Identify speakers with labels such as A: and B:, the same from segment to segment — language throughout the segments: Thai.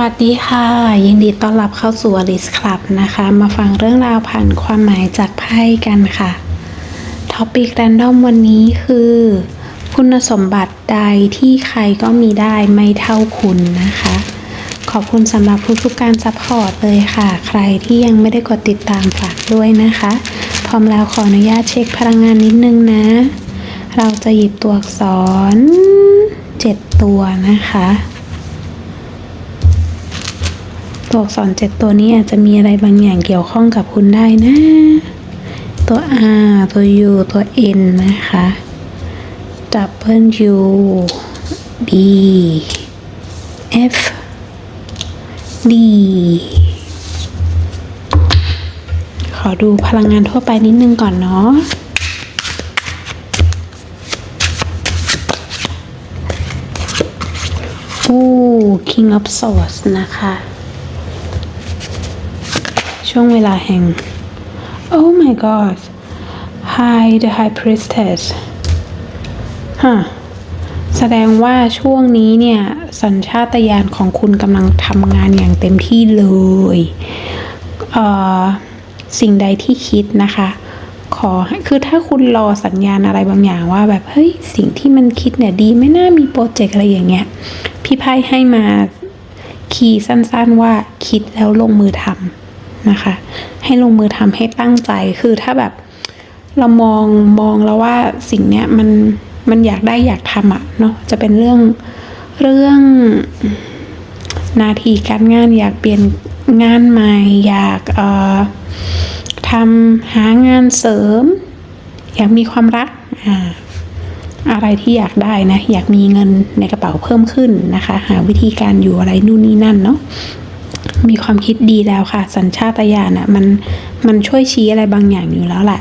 A: วัสดีค่ะ ยินดีต้อนรับเข้าสู่อลิสคลับนะคะ มาฟังเรื่องราวผ่านความหมายจากไพ่กันค่ะท็อปิกแรนดอมวันนี้คือ คุณสมบัติใดที่ใครก็มีได้ไม่เท่าคุณนะคะ ขอบคุณสำหรับทุกๆการซัพพอร์ตเลยค่ะ ใครที่ยังไม่ได้กดติดตามฝากด้วยนะคะ พร้อมแล้วขออนุญาตเช็คพลังงานนิดนึงนะ เราจะหยิบตัวอักษร 7 ตัวนะคะ ตัวอักษรเจ็ดตัวนี้อาจจะมีอะไรบางอย่างเกี่ยวข้องกับคุณได้นะ ตัว R ตัว U ตัว N นะคะ Double U D F D ขอดูพลังงานทั่วไปนิดนึงก่อนเนาะอู้ King of Swords นะคะ ช่วงเวลาแห่ง Oh my god Hi the High Priestess ฮะแสดงว่าช่วงนี้เนี่ย สัญชาตญาณของคุณกำลังทำงานอย่างเต็มที่เลยเอ่อสิ่งใดที่คิดนะคะ ขอคือถ้าคุณรอสัญญาณอะไรบางอย่างว่าแบบเฮ้ยสิ่งที่มันคิดเนี่ยดีไม่น่ามีโปรเจกต์อะไรอย่างเงี้ยพี่ไพ่ให้มาคีย์สั้นๆว่าคิดแล้วลงมือทำ นะคะ ให้ลงมือทำให้ตั้งใจคือถ้าแบบเรามองมองแล้วว่าสิ่งเนี้ยมันมันอยากได้อยากทำอะเนาะจะเป็นเรื่องเรื่องนาทีการงานอยากเปลี่ยนงานใหม่อยากเอ่อทำหางานเสริม อยากมีความรักอ่าอะไรที่อยากได้นะ อยากมีเงินในกระเป๋าเพิ่มขึ้นนะคะ หาวิธีการอยู่อะไรนู่นนี่นั่นเนาะ มีความคิดดีแล้วค่ะ สัญชาตญาณอะมันมันช่วยชี้อะไรบางอย่างอยู่แล้วแหละ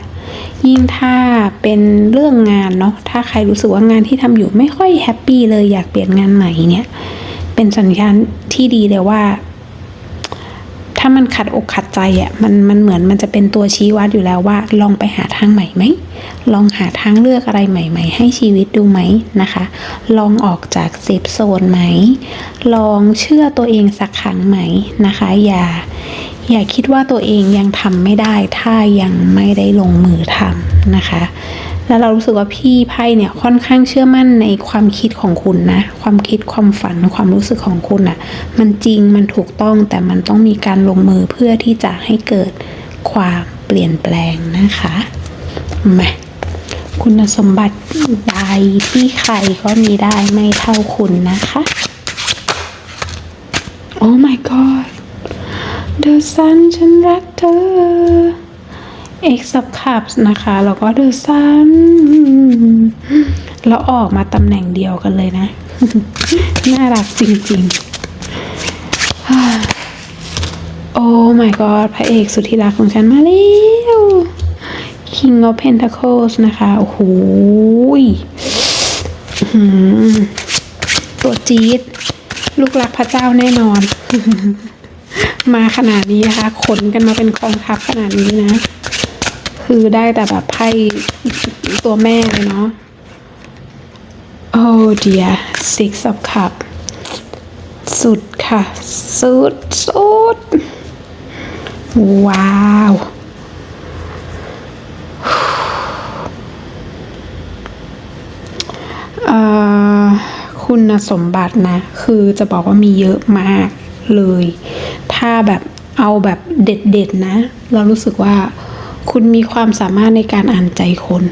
A: ยิ่งถ้าเป็นเรื่องงานเนาะถ้าใครรู้สึกว่างานที่ทำอยู่ไม่ค่อยแฮปปี้เลยอยากเปลี่ยนงานใหม่เนี่ยเป็นสัญญาณที่ดีเลยว่า ถ้ามันขัดอกขัดใจอะ่ะมันมันเหมือนมันจะเป็นตัวชี้วัดอยู่แล้วว่า ลองไปหาทางใหม่ไหมลองหาทางเลือกอะไรใหม่ ๆ ให้ชีวิตดูไหมนะคะ ลองออกจากเซฟโซนไหม ลองเชื่อตัวเองสักครั้งไหมนะคะ อย่า อย่าคิดว่าตัวเองยังทำไม่ได้ ถ้ายังไม่ได้ลงมือทำนะคะ แล้วเรารู้สึกว่าพี่ไพ่เนี่ยค่อนข้างเชื่อมั่นในความคิดของคุณนะ ความคิดความฝันความรู้สึกของคุณอะ่ะ มันจริงมันถูกต้องแต่มันต้องมีการลงมือเพื่อที่จะให้เกิดความเปลี่ยนแปลงนะคะมาคุณสมบัติใดที่ใครก็มีได้ไม่เท่าคุณนะคะ Oh my god The Sun ฉันรักเธอ X of Cups นะคะ แล้วก็ The Sun แล้วออกมาตำแหน่งเดียวกันเลยนะ น่ารักจริงๆ โอ้ my god พระเอกสุดที่รักของฉันมาแล้ว King of Pentacles นะคะ โอ้โหตัวจี๊ด ลูกรักพระเจ้าแน่นอน มาขนาดนี้นะคะ ขนกันมาเป็นกองทัพขนาดนี้นะ คือได้แต่แบบไพ่ตัวแม่เลยเนาะ Oh dear six of cup สุดค่ะ สุด สุด ว้าว คุณสมบัตินะ คือจะบอกว่ามีเยอะมากเลย ถ้าแบบเอาแบบเด็ดๆนะ เรารู้สึกว่า คุณมีความสามารถในการอ่านใจคน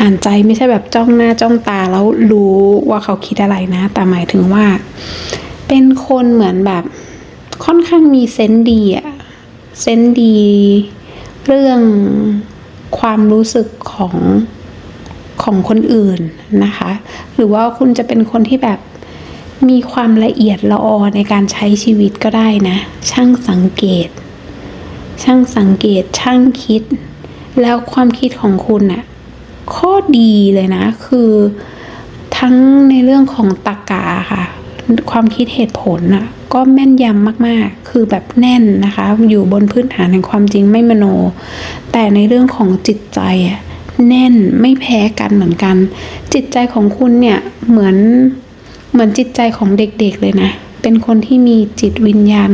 A: อ่านใจไม่ใช่แบบจ้องหน้าจ้องตาแล้วรู้ว่าเขาคิดอะไรนะ แต่หมายถึงว่า เป็นคนเหมือนแบบค่อนข้างมีเซนส์ดีอะเซนส์ดี เรื่องความรู้สึกของของคนอื่นนะคะ หรือว่าคุณจะเป็นคนที่แบบมีความละเอียดละออในการใช้ชีวิตก็ได้นะ ช่างสังเกต ช่างสังเกตช่างคิด แล้วความคิดของคุณน่ะข้อดีเลยนะ คือทั้งในเรื่องของตรรกะค่ะ ความคิดเหตุผลน่ะก็แม่นยำมากๆ คือแบบแน่นนะคะ อยู่บนพื้นฐานแห่งความจริงไม่มโน แต่ในเรื่องของจิตใจอะแน่นไม่แพ้กันเหมือนกัน จิตใจของคุณเนี่ยเหมือนเหมือนจิตใจของเด็กๆเลยนะ เป็นคนที่มีจิตวิญญาณ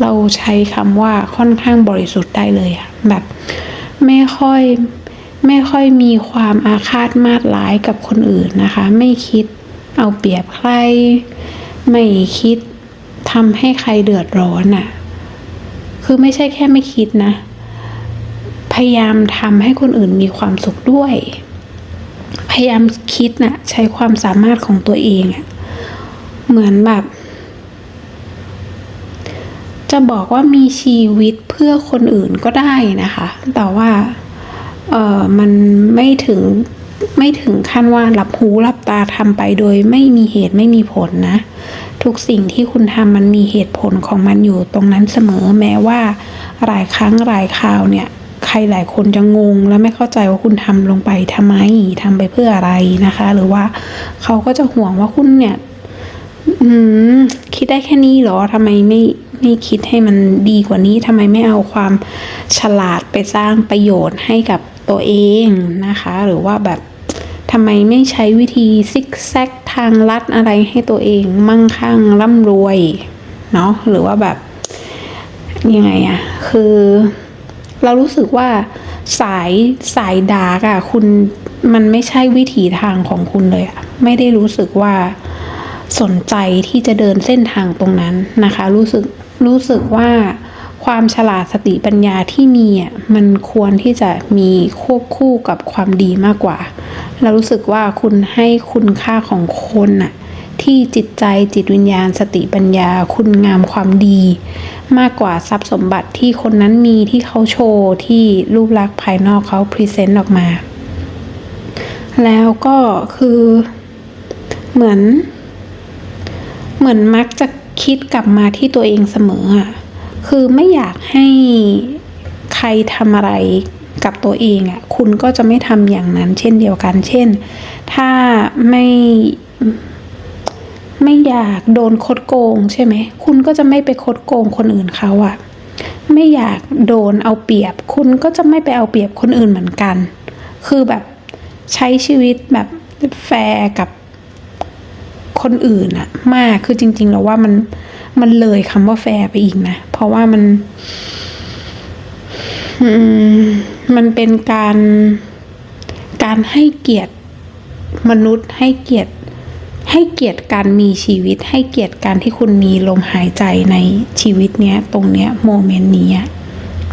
A: เราใช้คำว่าค่อนข้างบริสุทธิ์ได้เลยอะแบบไม่ค่อยไม่ค่อยมีความอาฆาตมาดร้ายกับคนอื่นนะคะ ไม่คิดเอาเปรียบใคร ไม่คิดทำให้ใครเดือดร้อนอะคือไม่ใช่แค่ไม่คิดนะ พยายามทำให้คนอื่นมีความสุขด้วย พยายามคิดนะ่ะใช้ความสามารถของตัวเองอะเหมือนแบบ จะบอกว่ามีชีวิตเพื่อคนอื่นก็ได้นะคะ แต่ว่าเออมันไม่ถึงไม่ถึงขั้นว่าหลับหูหลับตาทำไปโดยไม่มีเหตุไม่มีผลนะ ทุกสิ่งที่คุณทำมันมีเหตุผลของมันอยู่ตรงนั้นเสมอแม้ว่า หลายครั้งหลายคราวเนี่ย ใครหลายคนจะงง และไม่เข้าใจว่าคุณทำลงไปทำไมทำไปเพื่ออะไรนะคะ หรือว่าเขาก็จะห่วงว่าคุณเนี่ยคิดได้แค่นี้เหรอทำไมไม่ไม่คิดให้มันดีกว่านี้ทำไมไม่เอาความฉลาดไปสร้างประโยชน์ให้กับตัวเองนะคะ หรือว่าแบบทำไมไม่ใช้วิธีซิกแซกทางลัดอะไรให้ตัวเองมั่งคั่งร่ำรวยเนาะหรือว่าแบบยังไงอะคือ เรารู้สึกว่าสายสายดาร์กอะคุณมันไม่ใช่วิถีทางของคุณเลยอะไม่ได้รู้สึกว่าสนใจที่จะเดินเส้นทางตรงนั้นนะคะ รู้สึก รู้สึกว่าความฉลาดสติปัญญาที่มีอะมันควรที่จะมีควบคู่กับความดีมากกว่า เรารู้สึกว่าคุณให้คุณค่าของคนน่ะที่จิตใจจิตวิญญาณ สติปัญญา คุณงามความดี มากกว่าทรัพย์สมบัติที่คนนั้นมีที่เขาโชว์ที่รูปลักษณ์ภายนอกเขาพรีเซนต์ออกมา แล้วก็คือเหมือน เหมือนมักจะ คิดกลับมาที่ตัวเองเสมออะคือไม่อยากให้ใครทำอะไรกับตัวเองอะคุณก็จะไม่ทำอย่างนั้น เช่นเดียวกัน เช่น ถ้าไม่ไม่อยากโดนคดโกงใช่ไหมคุณก็จะไม่ไปคดโกงคนอื่นเขาอะไม่อยากโดนเอาเปรียบ คุณก็จะไม่ไปเอาเปรียบคนอื่นเหมือนกัน คือแบบใช้ชีวิตแบบแฟร์กับ คนอื่นอะมากคือจริงๆแล้วว่ามันมันเลยคำว่าแฟร์ไปอีกนะ เพราะว่ามันมันเป็นการการให้เกียรติมนุษย์ ให้เกียรติ ให้เกียรติการมีชีวิต ให้เกียรติการที่คุณมีลมหายใจในชีวิตเนี้ย ตรงเนี้ยโมเมนต์นี้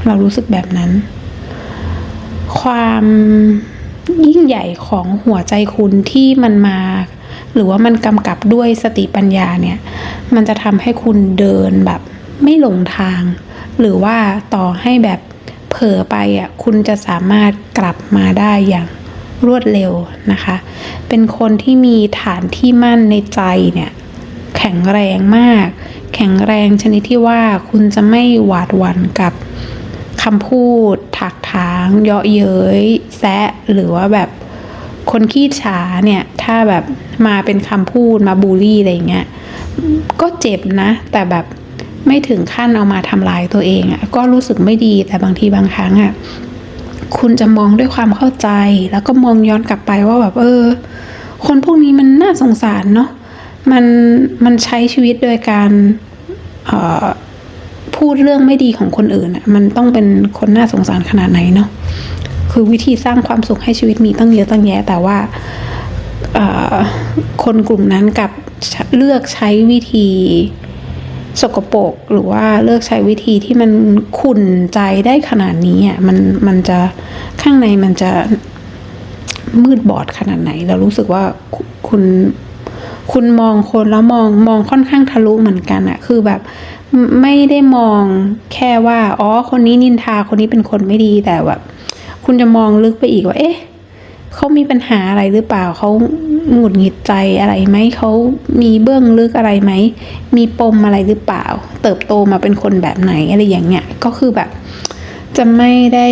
A: เรารู้สึกแบบนั้น ความยิ่งใหญ่ของหัวใจคุณที่มันมา หรือว่ามันกำกับด้วยสติปัญญาเนี่ย มันจะทำให้คุณเดินแบบไม่หลงทาง หรือว่าต่อให้แบบเผลอไปอะคุณจะสามารถกลับมาได้อย่างรวดเร็วนะคะ เป็นคนที่มีฐานที่มั่นในใจเนี่ย แข็งแรงมาก แข็งแรงชนิดที่ว่าคุณจะไม่หวาดหวั่นกับคำพูด ถักถาง เยาะเย้ยแซะหรือว่าแบบ คนขี้ฉาเนี่ยถ้าแบบมาเป็นคำพูดมาบูลลี่อะไรเงี้ยก็เจ็บนะ แต่แบบไม่ถึงขั้นเอามาทำลายตัวเองอะ่ะก็รู้สึกไม่ดีแต่บางทีบางครั้งอะ่ะคุณจะมองด้วยความเข้าใจ แล้วก็มองย้อนกลับไปว่าแบบเออ คนพวกนี้มันน่าสงสารเนาะมันมันใช้ชีวิตโดยการออพูดเรื่องไม่ดีของคนอื่นอะมันต้องเป็นคนน่าสงสารขนาดไหนเนาะ คือวิธีสร้างความสุขให้ชีวิตมีตั้งเยอะตั้งแยะ แต่ว่าคนกลุ่มนั้นกับเลือกใช้วิธีสกปรกหรือว่าเลือกใช้วิธีที่มันขุ่นใจได้ขนาดนี้อะมันมันจะข้างในมันจะมืดบอดขนาดไหน เรารู้สึกว่าคุคุณคุณมองคนแล้วมองมองค่อนข้างทะลุเหมือนกันอะคือแบบไม่ได้มองแค่ว่า อ๋อ คนนี้นินทาคนนี้เป็นคนไม่ดีแต่แบบ คุณจะมองลึกไปอีกว่า เอ๊ะเขามีปัญหาอะไรหรือเปล่าเขาหงุดหงิดใจอะไรไหมเขามีเบื้องลึกอะไรไหม มีปมอะไรหรือเปล่า เติบโตมาเป็นคนแบบไหนอะไรอย่างเงี้ยก็คือแบบ จะไม่ได้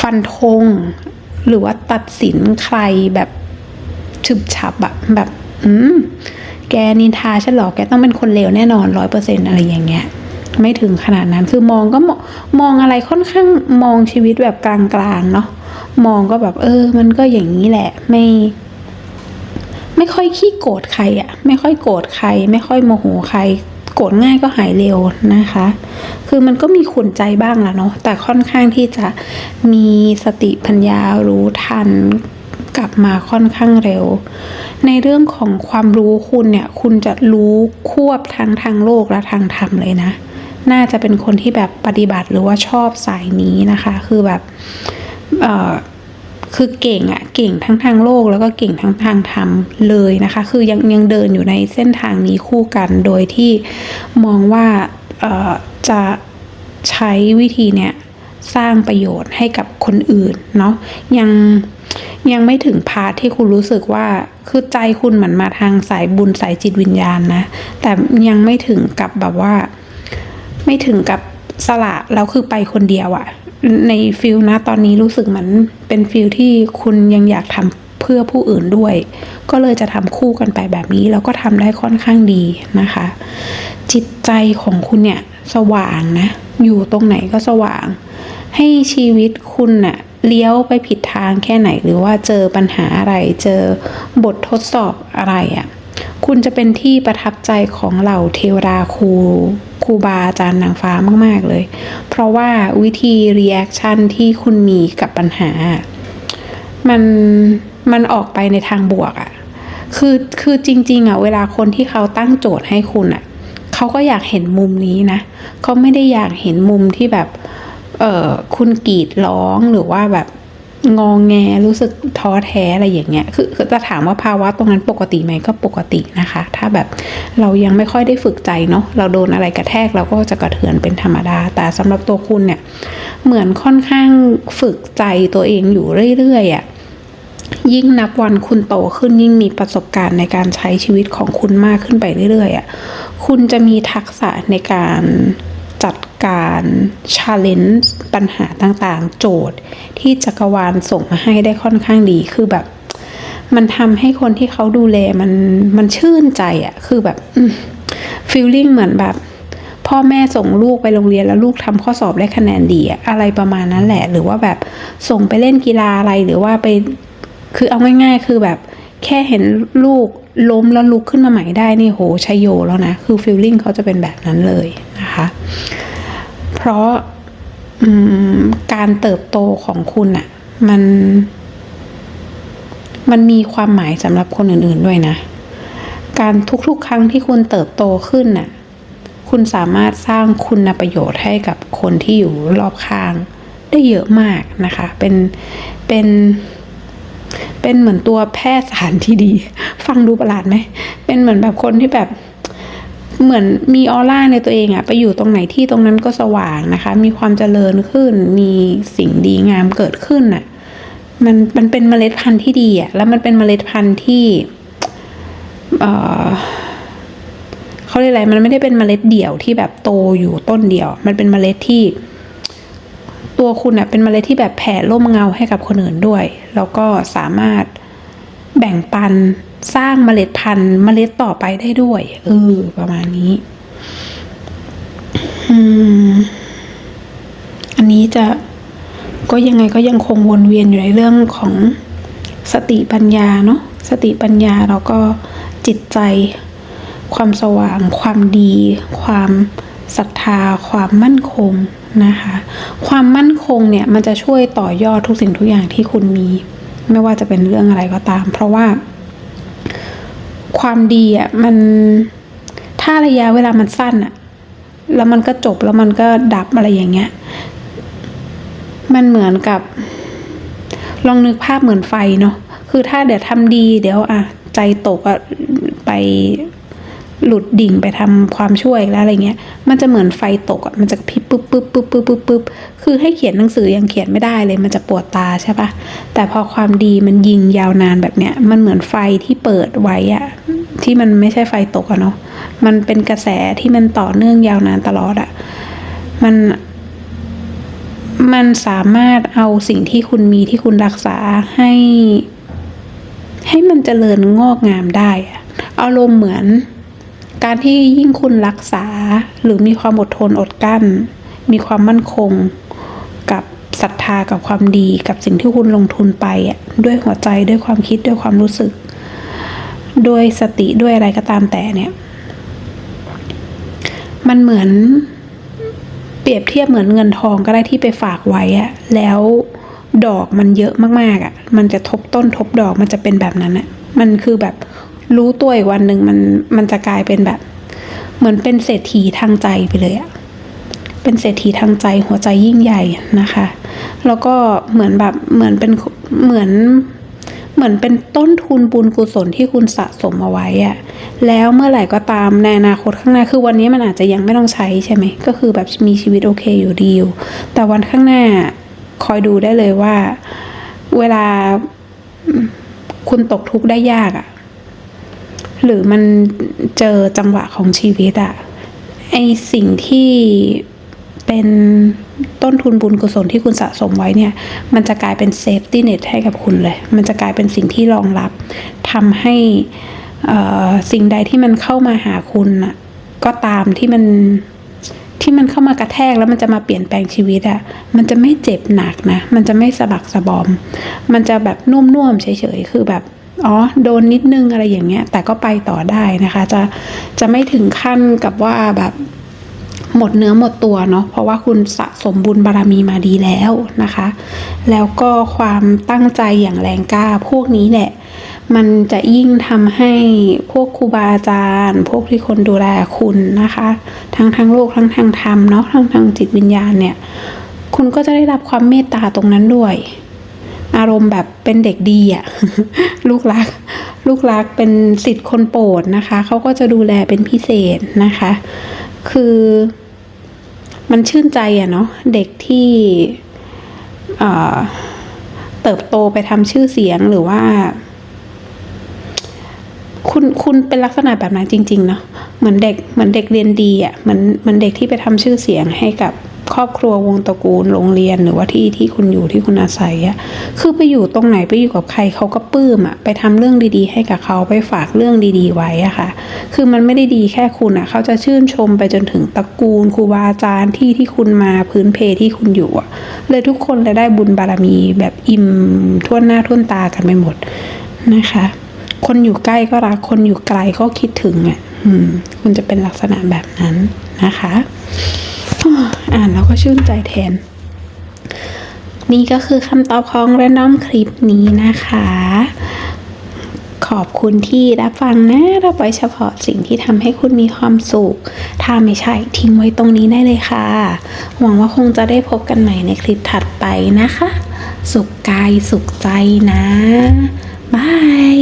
A: ฟันธงหรือว่าตัดสินใครแบบฉึบฉับอะแบบ อืม แกนินทาฉันหรอแกต้องเป็นคนเลวแน่นอนร้อยเปอร์เซ็นอะไรอย่างเงี้ย ไม่ถึงขนาดนั้นคือมองก็มองมองอะไรค่อนข้างมองชีวิตแบบกลางๆเนาะมองก็แบบ เออ มันก็อย่างนี้แหละ ไม่ ไม่ค่อยขี้โกรธใครอะไม่ค่อยโกรธใคร ไม่ค่อยโมโหใคร โกรธง่ายก็หายเร็วนะคะ คือมันก็มีขุนใจบ้างละเนาะแต่ค่อนข้างที่จะมีสติปัญญารู้ทันกลับมาค่อนข้างเร็ว ในเรื่องของความรู้คุณเนี่ย คุณจะรู้ควบทั้งทางโลกและทางธรรมเลยนะ น่าจะเป็นคนที่แบบปฏิบัติหรือว่าชอบสายนี้นะคะ คือแบบเอ่อคือเก่งอะเก่งทั้งทางโลกแล้วก็เก่งทั้งทางธรรมเลยนะคะ คือยังยังเดินอยู่ในเส้นทางนี้คู่กันโดยที่มองว่าเอ่อจะใช้วิธีเนี้ยสร้างประโยชน์ให้กับคนอื่นเนาะยังยังไม่ถึงพาร์ทที่คุณรู้สึกว่าคือใจคุณเหมือนมาทางสายบุญสายจิตวิญญาณนะ แต่ยังไม่ถึงกับแบบว่า ไม่ถึงกับสละแล้วคือไปคนเดียวอะในฟิลนะตอนนี้รู้สึกเหมือนเป็นฟิลที่คุณยังอยากทำเพื่อผู้อื่นด้วย ก็เลยจะทำคู่กันไปแบบนี้ แล้วก็ทำได้ค่อนข้างดีนะคะ จิตใจของคุณเนี่ยสว่างนะ อยู่ตรงไหนก็สว่าง ให้ชีวิตคุณน่ะเลี้ยวไปผิดทางแค่ไหนหรือว่าเจอปัญหาอะไร เจอบททดสอบอะไรอะ่ะ คุณจะเป็นที่ประทับใจของเหล่าเทวดาครูครูบาอาจารย์นางฟ้ามาก ๆ เลย เพราะว่าวิธีรีแอคชั่นที่คุณมีกับปัญหา มันมันออกไปในทางบวกอะ่ะ คือคือจริง ๆอะ่ะเวลาคนที่เขาตั้งโจทย์ให้คุณอะ่ะเขาก็อยากเห็นมุมนี้นะเขาไม่ได้อยากเห็นมุมที่แบบเออคุณกรีดร้องหรือว่าแบบ งองแงรู้สึกท้อแท้อะไรอย่างเงี้ยคือจะถามว่าภาวะตรงนั้นปกติไหมก็ปกตินะคะ ถ้าแบบเรายังไม่ค่อยได้ฝึกใจเนาะเราโดนอะไรกระแทกเราก็จะกระเทือนเป็นธรรมดา แต่สำหรับตัวคุณเนี่ยเหมือนค่อนข้างฝึกใจตัวเองอยู่เรื่อยๆอะ่ะยิ่งนับวันคุณโตขึ้นยิ่งมีประสบการณ์ในการใช้ชีวิตของคุณมากขึ้นไปเรื่อยๆอะคุณจะมีทักษะในการ การ challenge ปัญหาต่างๆ โจทย์ ที่จักรวาลส่งมาให้ได้ค่อนข้างดีคือแบบ มันทำให้คนที่เขาดูแลมันมันชื่นใจอะคือแบบฟีลลิ่งเหมือนแบบพ่อแม่ส่งลูกไปโรงเรียนแล้วลูกทำข้อสอบได้คะแนนดีอะอะไรประมาณนั้นแหละ หรือว่าแบบส่งไปเล่นกีฬาอะไรหรือว่าไป คือเอาง่ายๆ คือแบบแค่เห็นลูกล้มแล้วลุกขึ้นมาใหม่ได้นี่โหชัยโยแล้วนะ คือฟีลลิ่งเขาจะเป็นแบบนั้นเลยนะคะ ราะการเติบโตของคุณอะมัน มันมีความหมายสำหรับคนอื่น ๆด้วยนะ การทุกๆ ครั้งที่คุณเติบโตขึ้นน่ะ คุณสามารถสร้างคุณประโยชน์ให้กับคนที่อยู่รอบข้าง ได้เยอะมากนะคะ เป็น เป็น เป็นเหมือนตัวแพทย์สถานที่ดี ฟังดูประหลาดไหม เป็นเหมือนแบบคนที่แบบ เหมือนมีออร่าในตัวเองอะไปอยู่ตรงไหนที่ตรงนั้นก็สว่างนะคะ มีความเจริญขึ้น มีสิ่งดีงามเกิดขึ้นอะมันมันเป็นเมล็ดพันธุ์ที่ดีอะแล้วมันเป็นเมล็ดพันธุ์ที่เออเขาเรียกอะไร มันไม่ได้เป็นเมล็ดเดี่ยวที่แบบโตอยู่ต้นเดียว มันเป็นเมล็ดที่ ตัวคุณอะเป็นเมล็ดที่แบบแผ่ร่มเงาให้กับคนอื่นด้วย แล้วก็สามารถ แบ่งปันสร้างเมล็ดพันธุ์เมล็ดต่อไปได้ด้วยเออประมาณนี้ อืม อันนี้จะก็ยังไงก็ยังคงวนเวียนอยู่ในเรื่องของสติปัญญาเนาะสติปัญญาแล้วก็จิตใจ ความสว่าง ความดี ความศรัทธา ความมั่นคงนะคะ ความมั่นคงเนี่ยมันจะช่วยต่อยอดทุกสิ่งทุกอย่างที่คุณมี ไม่ว่าจะเป็นเรื่องอะไรก็ตาม เพราะว่า ความดีอะมันถ้าระยะเวลามันสั้นอะ แล้วมันก็จบแล้วมันก็ดับอะไรอย่างเงี้ย มันเหมือนกับ ลองนึกภาพเหมือนไฟเนาะคือถ้าเดี๋ยวทำดีเดี๋ยวอะ ใจตกอะไป หลุดดิ่งไปทำความช่วยแล้วอะไรเงี้ย มันจะเหมือนไฟตกอะ มันจะพิบปุ๊บปุ๊บปุ๊บปุ๊บปุ๊บปุ๊บคือให้เขียนหนังสือยังเขียนไม่ได้เลย มันจะปวดตาใช่ปะแต่พอความดีมันยิงยาวนานแบบเนี้ย มันเหมือนไฟที่เปิดไว้อะ ที่มันไม่ใช่ไฟตกอะเนาะ มันเป็นกระแสที่มันต่อเนื่องยาวนานตลอดอะมัน มันสามารถเอาสิ่งที่คุณมีที่คุณรักษาให้ ให้มันเจริญงอกงามได้อะอารมณ์เหมือน การที่ยิ่งคุณรักษาหรือมีความอดทนอดกั้น มีความมั่นคงกับศรัทธากับความดีกับสิ่งที่คุณลงทุนไปด้วยหัวใจด้วยความคิดด้วยความรู้สึก ด้วยสติด้วยอะไรก็ตามแต่เนี่ย มันเหมือนเปรียบเทียบเหมือนเงินทองก็ได้ที่ไปฝากไว้อะแล้วดอกมันเยอะมากๆอะมันจะทบต้นทบดอกมันจะเป็นแบบนั้นอะมันคือแบบ รู้ตัวอีกวันหนึ่งมันมันจะกลายเป็นแบบ เหมือนเป็นเศรษฐีทางใจไปเลยอะเป็นเศรษฐีทางใจหัวใจยิ่งใหญ่นะคะ แล้วก็เหมือนแบบเหมือนเป็นเหมือนเหมือนเป็นต้นทุนบุญกุศลที่คุณสะสมเอาไว้อะแล้วเมื่อไหร่ก็ตามในอนาคตข้างหน้าคือวันนี้มันอาจจะยังไม่ต้องใช้ใช่ไหมก็คือแบบมีชีวิตโอเคอยู่ดีอยู่ แต่วันข้างหน้าคอยดูได้เลยว่า เวลาคุณตกทุกข์ได้ยากอะ หรือมันเจอจังหวะของชีวิตอะไอสิ่งที่เป็นต้นทุนบุญกุศลที่คุณสะสมไว้เนี่ย มันจะกลายเป็นเซฟตี้เน็ตให้กับคุณเลย มันจะกลายเป็นสิ่งที่รองรับทำให้อ่อสิ่งใดที่มันเข้ามาหาคุณน่ะก็ตามที่มันที่มันเข้ามากระแทกแล้วมันจะมาเปลี่ยนแปลงชีวิตอะมันจะไม่เจ็บหนักนะ มันจะไม่สะบักสะบอม มันจะแบบนุ่มๆเฉยๆ คือแบบ อ๋อโดนนิดนึงอะไรอย่างเงี้ย แต่ก็ไปต่อได้นะคะ จะจะไม่ถึงขั้นกับว่าแบบหมดเนื้อหมดตัวเนาะเพราะว่าคุณสะสมบุญบารมีมาดีแล้วนะคะ แล้วก็ความตั้งใจอย่างแรงกล้าพวกนี้แหละ มันจะยิ่งทำให้พวกครูบาอาจารย์ พวกที่คนดูแลคุณนะคะ ทั้งทางโลกทั้งทางธรรมเนาะทั้งทางจิตวิญญาณเนี่ย คุณก็จะได้รับความเมตตาตรงนั้นด้วย อารมณ์แบบเป็นเด็กดีอะลูกรัก ลูกรักเป็นสิทธิ์คนโปรดนะคะเขาก็จะดูแลเป็นพิเศษนะคะ คือมันชื่นใจอะเนาะเด็กที่เอ่อเติบโตไปทำชื่อเสียงหรือว่า คุณคุณเป็นลักษณะแบบนั้นจริง ๆ เนาะเหมือนเด็กเหมือนเด็กเรียนดีอะ่ะเหมือนเหมือนเด็กที่ไปทำชื่อเสียงให้กับ ครอบครัววงตระกูลโรงเรียนหรือว่าที่ที่คุณอยู่ที่คุณอาศัยอะคือไปอยู่ตรงไหนไปอยู่กับใครเขาก็ปลื้มอะไปทำเรื่องดีๆ ให้กับเขาไปฝากเรื่องดีๆ ไว้อะค่ะ คือมันไม่ได้ดีแค่คุณอะเขาจะชื่นชมไปจนถึงตระกูลครูบาอาจารย์ที่ที่คุณมาพื้นเพที่คุณอยู่อะเลยทุกคนเลยได้บุญบารมีแบบอิ่มท่วนหน้าท่วนตากันไปหมดนะคะ คนอยู่ใกล้ก็รักคนอยู่ไกลก็คิดถึงอะคุณจะเป็นลักษณะแบบนั้นนะคะ อ่านแล้วก็ชื่นใจแทน นี่ก็คือคำตอบของ Random คลิปนี้นะคะ ขอบคุณที่รับฟังนะรับไว้เฉพาะสิ่งที่ทำให้คุณมีความสุข ถ้าไม่ใช่ทิ้งไว้ตรงนี้ได้เลยค่ะ หวังว่าคงจะได้พบกันใหม่ในคลิปถัดไปนะคะ สุขกายสุขใจนะบาย